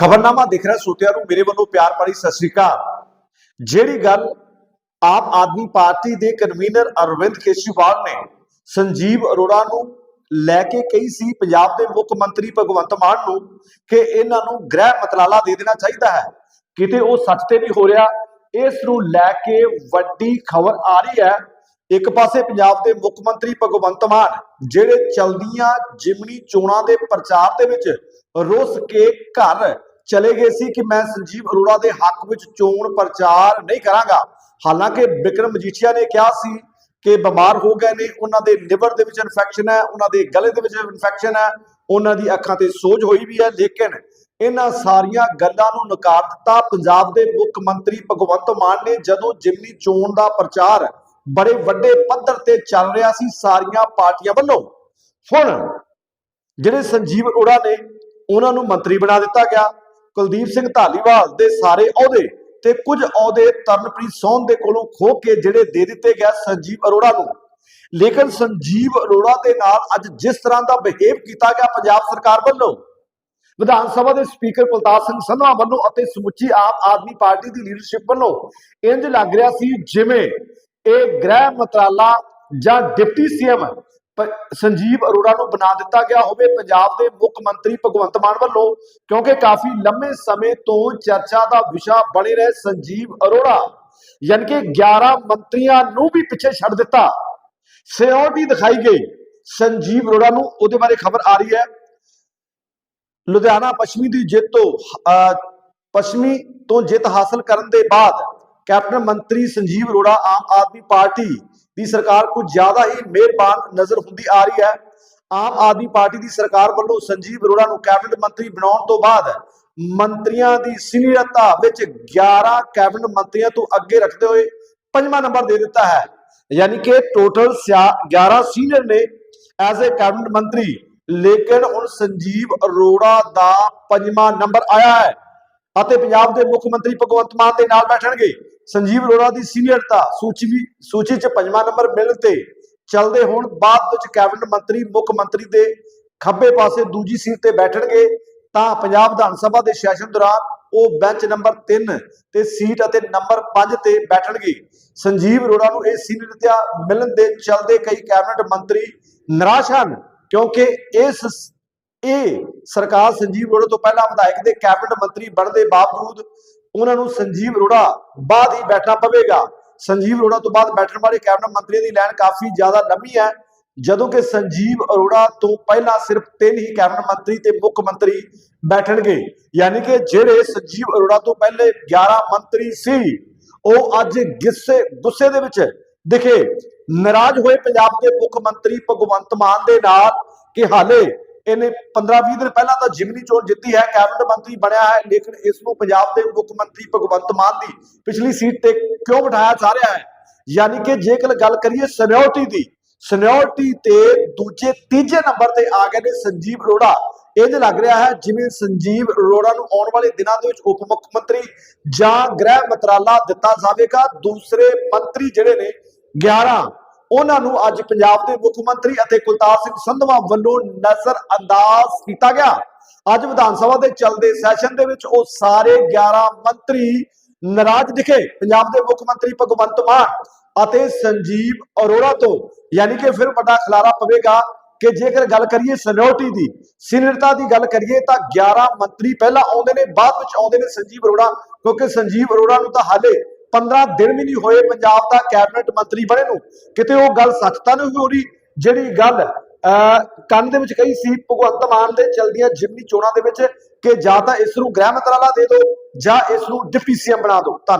ਖਬਰਨਾਮਾ ਦੇਖ ਰਿਹਾ ਸੋਤਿਆਂ ਨੂੰ, ਮੇਰੇ ਵੱਲੋਂ ਪਿਆਰ ਭਰੀ ਸਤਿ ਸ੍ਰੀ ਅਕਾਲ। ਜਿਹੜੀ ਗੱਲ ਆਪ ਆਦਮੀ ਪਾਰਟੀ ਦੇ ਕਨਵੀਨਰ ਅਰਵਿੰਦ ਕੇਜਰੀਵਾਲ ਨੇ ਸੰਜੀਵ ਅਰੋੜਾ ਨੂੰ ਲੈ ਕੇ ਕਹੀ ਸੀ, ਪੰਜਾਬ ਦੇ ਮੁੱਖ ਮੰਤਰੀ ਭਗਵੰਤ ਮਾਨ ਨੂੰ ਕਿ ਇਹਨਾਂ ਨੂੰ ਗ੍ਰਹਿ ਮਤਲਾਲਾ ਦੇ ਦੇਣਾ ਚਾਹੀਦਾ ਹੈ। ਕਿਤੇ ਉਹ ਸੱਚ ਤੇ ਨਹੀਂ ਹੋ ਰਿਹਾ, ਇਸ ਨੂੰ ਲੈ ਕੇ ਵੱਡੀ ਖਬਰ ਆ ਰਹੀ ਹੈ। ਇੱਕ ਪਾਸੇ ਪੰਜਾਬ ਦੇ ਮੁੱਖ ਮੰਤਰੀ ਭਗਵੰਤ ਮਾਨ, ਜਿਹੜੇ ਚਲਦੀਆਂ ਜਿਮਨੀ ਚੋਣਾਂ ਦੇ ਪ੍ਰਚਾਰ ਦੇ ਵਿੱਚ ਰੁੱਸ ਕੇ ਘਰ ਚਲੇ ਗਏ ਸੀ ਕਿ ਮੈਂ ਸੰਜੀਵ ਅਰੋੜਾ ਦੇ ਹੱਕ ਵਿੱਚ ਚੋਣ ਪ੍ਰਚਾਰ ਨਹੀਂ ਕਰਾਂਗਾ। ਹਾਲਾਂਕਿ ਬਿਕਰਮ ਮਜੀਠੀਆ ਨੇ ਕਿਹਾ ਸੀ ਕਿ ਬਿਮਾਰ ਹੋ ਗਏ ਨੇ, ਉਹਨਾਂ ਦੇ ਲਿਵਰ ਦੇ ਵਿੱਚ ਇਨਫੈਕਸ਼ਨ ਹੈ, ਉਹਨਾਂ ਦੇ ਗਲੇ ਦੇ ਵਿੱਚ ਇਨਫੈਕਸ਼ਨ ਹੈ, ਉਹਨਾਂ ਦੀ ਅੱਖਾਂ ਤੇ ਸੋਜ ਹੋਈ ਵੀ ਹੈ, ਲੇਕਿਨ ਇਹਨਾਂ ਸਾਰੀਆਂ ਗੱਲਾਂ ਨੂੰ ਨਕਾਰ ਦਿੱਤਾ ਪੰਜਾਬ ਦੇ ਮੁੱਖ ਮੰਤਰੀ ਭਗਵੰਤ ਮਾਨ ਨੇ ਜਦੋਂ ਜਿਮਨੀ ਚੋਣ ਦਾ ਪ੍ਰਚਾਰ ਬੜੇ ਵੱਡੇ ਪੱਧਰ ਤੇ ਚੱਲ ਰਿਹਾ ਸੀ ਸਾਰੀਆਂ ਪਾਰਟੀਆਂ ਵੱਲੋਂ। ਹੁਣ ਜਿਹੜੇ ਸੰਜੀਵ ਅਰੋੜਾ ਨੇ, ਉਹਨਾਂ ਨੂੰ ਮੰਤਰੀ ਬਣਾ ਦਿੱਤਾ ਗਿਆ। ਕੁਲਦੀਪ ਸਿੰਘ ਧਾਲੀਵਾਲ ਦੇ ਸਾਰੇ ਅਹੁਦੇ ਤੇ ਕੁਝ ਅਹੁਦੇ ਤਰਨਪ੍ਰੀਤ ਸੋਹਣ ਦੇ ਕੋਲੋਂ ਖੋ ਕੇ ਜਿਹੜੇ ਦੇ ਦਿੱਤੇ ਗਿਆ ਸੰਜੀਵ ਅਰੋੜਾ ਨੂੰ। ਲੇਕਿਨ ਸੰਜੀਵ ਅਰੋੜਾ ਦੇ ਨਾਲ ਅੱਜ ਜਿਸ ਤਰ੍ਹਾਂ ਦਾ ਬਿਹੇਵ ਕੀਤਾ ਗਿਆ ਪੰਜਾਬ ਸਰਕਾਰ ਵੱਲੋਂ, ਵਿਧਾਨ ਸਭਾ ਦੇ ਸਪੀਕਰ ਕੁਲਤਾਰ ਸਿੰਘ ਸੰਧਵਾ ਵੱਲੋਂ ਅਤੇ ਸਮੁੱਚੀ ਆਪ ਆਦਮੀ ਪਾਰਟੀ ਦੀ ਲੀਡਰਸ਼ਿਪ ਵੱਲੋਂ ਇੰਜ ਲੱਗ ਰਿਹਾ ਸੀ ਜਿਵੇਂ ਇਹ ਗ੍ਰਹਿ ਮੰਤਰਾਲਾ ਜਾਂ ਡਿਪਟੀ ਸੀਐਮ ਸੰਜੀਵ ਅਰੋੜਾ ਨੂੰ ਬਣਾ ਦਿੱਤਾ ਗਿਆ ਹੋਵੇ ਪੰਜਾਬ ਦੇ ਮੁੱਖ ਮੰਤਰੀ ਭਗਵੰਤ ਮਾਨ ਵੱਲੋਂ ਕਿਉਂਕਿ ਕਾਫੀ ਲੰਮੇ ਸਮੇਂ ਤੋਂ ਚਰਚਾ ਦਾ ਵਿਸ਼ਾ ਬਣੇ ਰਹੇ ਸੰਜੀਵ ਅਰੋੜਾ। ਯਾਨੀ ਕਿ 11 ਮੰਤਰੀਆਂ ਨੂੰ ਵੀ ਪਿੱਛੇ ਛੱਡ ਦਿੱਤਾ। ਸਿਓਰਿਟੀ ਦਿਖਾਈ ਗਈ ਸੰਜੀਵ ਅਰੋੜਾ ਨੂੰ ਉਹਦੇ ਬਾਰੇ ਖਬਰ ਆ ਰਹੀ ਹੈ। ਲੁਧਿਆਣਾ ਪੱਛਮੀ ਦੀ ਜਿੱਤ ਤੋਂ ਅਹ, ਪੱਛਮੀ ਤੋਂ ਜਿੱਤ ਹਾਸਲ ਕਰਨ ਦੇ ਬਾਅਦ ਕੈਪਟਨ ਮੰਤਰੀ ਸੰਜੀਵ ਅਰੋੜਾ ਆਮ ਆਦਮੀ ਪਾਰਟੀ ਦੀ ਸਰਕਾਰ ਕੁਝ ਜ਼ਿਆਦਾ ਹੀ ਮਿਹਰਬਾਨ ਨਜ਼ਰ ਹੁੰਦੀ ਆ ਰਹੀ ਹੈ। ਆਮ ਆਦਮੀ ਪਾਰਟੀ ਦੀ ਸਰਕਾਰ ਵੱਲੋਂ ਸੰਜੀਵ ਅਰੋੜਾ ਨੂੰ ਕੈਬਨਿਟ ਮੰਤਰੀ ਬਣਾਉਣ ਤੋਂ ਬਾਅਦ ਮੰਤਰੀਆਂ ਦੀ ਸੀਨੀਅਰਤਾ ਵਿੱਚ 11 ਕੈਬਨਿਟ ਮੰਤਰੀਆਂ ਤੋਂ ਅੱਗੇ ਰੱਖਦੇ ਹੋਏ ਪੰਜਵਾਂ ਨੰਬਰ ਦੇ ਦਿੱਤਾ ਹੈ। ਯਾਨੀ ਕਿ ਟੋਟਲ 11 ਸੀਨੀਅਰ ਨੇ ਐਜ਼ ਅ ਕੈਬਨਿਟ ਮੰਤਰੀ। ਲੇਕਿਨ ਹੁਣ ਸੰਜੀਵ ਅਰੋੜਾ ਦਾ ਪੰਜਵਾਂ ਨੰਬਰ ਆਇਆ ਹੈ ਅਤੇ ਪੰਜਾਬ ਦੇ ਮੁੱਖ ਮੰਤਰੀ ਭਗਵੰਤ ਮਾਨ ਦੇ ਨਾਲ ਬੈਠਣਗੇ। ਸੰਜੀਵ ਅਰੋੜਾ ਦੀ ਸੀਨੀਅਰਤਾ ਸੂਚੀ ਸੂਚੀ 'ਚ ਪੰਜਵਾਂ ਨੰਬਰ ਮਿਲਣ ਤੇ ਚਲਦੇ ਹੁਣ ਬਾਅਦ ਵਿੱਚ ਕੈਬਨਿਟ ਮੰਤਰੀ, ਮੁੱਖ ਮੰਤਰੀ ਦੇ ਖੱਬੇ ਪਾਸੇ ਦੂਜੀ ਸੀਟ ਤੇ ਬੈਠਣਗੇ, ਤਾਂ ਪੰਜਾਬ ਵਿਧਾਨ ਸਭਾ ਦੇ ਸੈਸ਼ਨ ਦੌਰਾਨ ਉਹ ਬੈਂਚ ਨੰਬਰ 3 ਤੇ ਸੀਟ ਅਤੇ ਨੰਬਰ 5 ਤੇ ਬੈਠਣਗੇ। ਸੰਜੀਵ ਅਰੋੜਾ ਨੂੰ ਇਹ ਸੀਨੀਅਰਤਾ ਮਿਲਣ ਦੇ ਚਲਦੇ ਕਈ ਕੈਬਨਿਟ ਮੰਤਰੀ ਨਿਰਾਸ਼ ਹਨ, ਕਿਉਂਕਿ ਇਸ ਇਹ ਸਰਕਾਰ ਸੰਜੀਵ ਅਰੋੜਾ ਤੋਂ ਪਹਿਲਾਂ ਵਿਧਾਇਕ ਦੇ ਕੈਬਨਿਟ ਮੰਤਰੀ ਬਣਨ ਦੇ ਬਾਵਜੂਦ ਉਹਨਾਂ ਨੂੰ ਸੰਜੀਵ ਅਰੋੜਾ ਬਾਅਦ ਹੀ ਬੈਠਣਾ ਪਵੇਗਾ। ਸੰਜੀਵ ਅਰੋੜਾ ਤੋਂ ਬਾਅਦ ਬੈਠਣ ਵਾਲੇ ਕੈਬਨਿਟ ਮੰਤਰੀਆਂ ਦੀ ਲਾਈਨ ਕਾਫੀ ਜ਼ਿਆਦਾ ਲੰਮੀ ਹੈ। ਜਦੋਂ ਕਿ ਸੰਜੀਵ ਅਰੋੜਾ ਤੋਂ ਪਹਿਲਾਂ ਸਿਰਫ ਤਿੰਨ ਹੀ ਕੈਬਨਿਟ ਮੰਤਰੀ ਤੇ ਮੁੱਖ ਮੰਤਰੀ ਬੈਠਣਗੇ। ਯਾਨੀ ਕਿ ਜਿਹੜੇ ਸੰਜੀਵ ਅਰੋੜਾ ਤੋਂ ਪਹਿਲੇ 11 ਮੰਤਰੀ ਸੀ, ਉਹ ਅੱਜ ਗਿੱਸੇ ਗੁੱਸੇ ਦੇ ਵਿੱਚ ਦਿਖੇ। ਨਾਰਾਜ਼ ਹੋਏ ਪੰਜਾਬ ਦੇ ਮੁੱਖ ਮੰਤਰੀ ਭਗਵੰਤ ਮਾਨ ਦੇ ਨਾਲ ਕਿ ਹਾਲੇ ਇਹਨੇ 15-20 ਦਿਨ ਪਹਿਲਾਂ ਤਾਂ ਜਿਮਨੀ ਚੋਣ ਜਿੱਤੀ ਹੈ, ਕੈਬਨਿਟ ਮੰਤਰੀ ਬਣਿਆ ਹੈ, ਲੇਕਿਨ ਇਸ ਨੂੰ ਪੰਜਾਬ ਦੇ ਮੁੱਖ ਮੰਤਰੀ ਭਗਵੰਤ ਮਾਨ ਦੀ ਪਿਛਲੀ ਸੀਟ ਤੇ ਕਿਉਂ ਬਿਠਾਇਆ ਜਾ ਰਿਹਾ ਹੈ? ਯਾਨੀ ਕਿ ਜੇਕਰ ਗੱਲ ਕਰੀਏ ਸੀਨੀਅਰਟੀ ਦੀ ਸੀਨੀਅਰਟੀ ਤੇ ਦੂਜੇ ਤੀਜੇ ਨੰਬਰ ਤੇ ਆ ਗਏ ਨੇ ਸੰਜੀਵ ਅਰੋੜਾ। ਇੰਜ ਲੱਗ ਰਿਹਾ ਹੈ ਜਿਵੇਂ ਸੰਜੀਵ ਅਰੋੜਾ ਨੂੰ ਆਉਣ ਵਾਲੇ ਦਿਨਾਂ ਦੇ ਵਿੱਚ ਉਪ ਮੁੱਖ ਮੰਤਰੀ ਜਾਂ ਗ੍ਰਹਿ ਮੰਤਰਾਲਾ ਦਿੱਤਾ ਜਾਵੇਗਾ। ਦੂਸਰੇ ਮੰਤਰੀ ਜਿਹੜੇ ਨੇ 11 ਉਹਨਾਂ ਨੂੰ ਅੱਜ ਪੰਜਾਬ ਦੇ ਮੁੱਖ ਮੰਤਰੀ ਅਤੇ ਕੁਲਤਾਰ ਸਿੰਘ ਸੰਧਵਾ ਵੱਲੋਂ ਨਜ਼ਰ ਅੰਦਾਜ਼ ਕੀਤਾ ਗਿਆ। ਅੱਜ ਵਿਧਾਨ ਸਭਾ ਦੇ ਚੱਲਦੇ ਸੈਸ਼ਨ ਦੇ ਵਿੱਚ ਉਹ ਸਾਰੇ 11 ਮੰਤਰੀ ਨਾਰਾਜ਼ ਦਿਖੇ। ਪੰਜਾਬ ਦੇ ਮੁੱਖ ਮੰਤਰੀ ਭਗਵੰਤ ਮਾਨ ਅਤੇ ਸੰਜੀਵ ਅਰੋੜਾ ਤੋਂ। ਯਾਨੀ ਕਿ ਫਿਰ ਵੱਡਾ ਖਲਾਰਾ ਪਵੇਗਾ ਕਿ ਜੇਕਰ ਗੱਲ ਕਰੀਏ ਸੀਨੀਅਰਟੀ ਦੀ, ਸੀਨੀਅਰਤਾ ਦੀ ਗੱਲ ਕਰੀਏ ਤਾਂ 11 ਮੰਤਰੀ ਪਹਿਲਾਂ ਆਉਂਦੇ ਨੇ, ਬਾਅਦ ਵਿੱਚ ਆਉਂਦੇ ਨੇ ਸੰਜੀਵ ਅਰੋੜਾ, ਕਿਉਂਕਿ ਸੰਜੀਵ ਅਰੋੜਾ ਨੂੰ ਤਾਂ ਹਾਲੇ 15 ਦਿਨ ਵੀ ਨਹੀਂ ਹੋਏ ਪੰਜਾਬ ਦਾ ਕੈਬਨਿਟ ਮੰਤਰੀ ਬਣੇ ਨੂੰ। ਕਿਤੇ ਉਹ ਗੱਲ ਸੱਚ ਤਾਂ ਨਹੀਂ ਹੋ ਰਹੀ? ਜਿਹੜੀ ਗੱਲ ਅਹ, ਕੰਨ ਦੇ ਵਿੱਚ ਕਹੀ ਸੀ ਭਗਵੰਤ ਮਾਨ ਦੇ ਚਲਦੀਆਂ ਜਿਮਨੀ ਚੋਣਾਂ ਦੇ ਵਿੱਚ ਕਿ ਜਾਂ ਤਾਂ ਇਸ ਨੂੰ ਗ੍ਰਹਿ ਮੰਤਰਾਲਾ ਦੇ ਦਿਓ ਜਾਂ ਇਸ ਨੂੰ ਡਿਪਟੀ ਸੀਐਮ ਬਣਾ ਦਿਓ। ਧੰਨਵਾਦ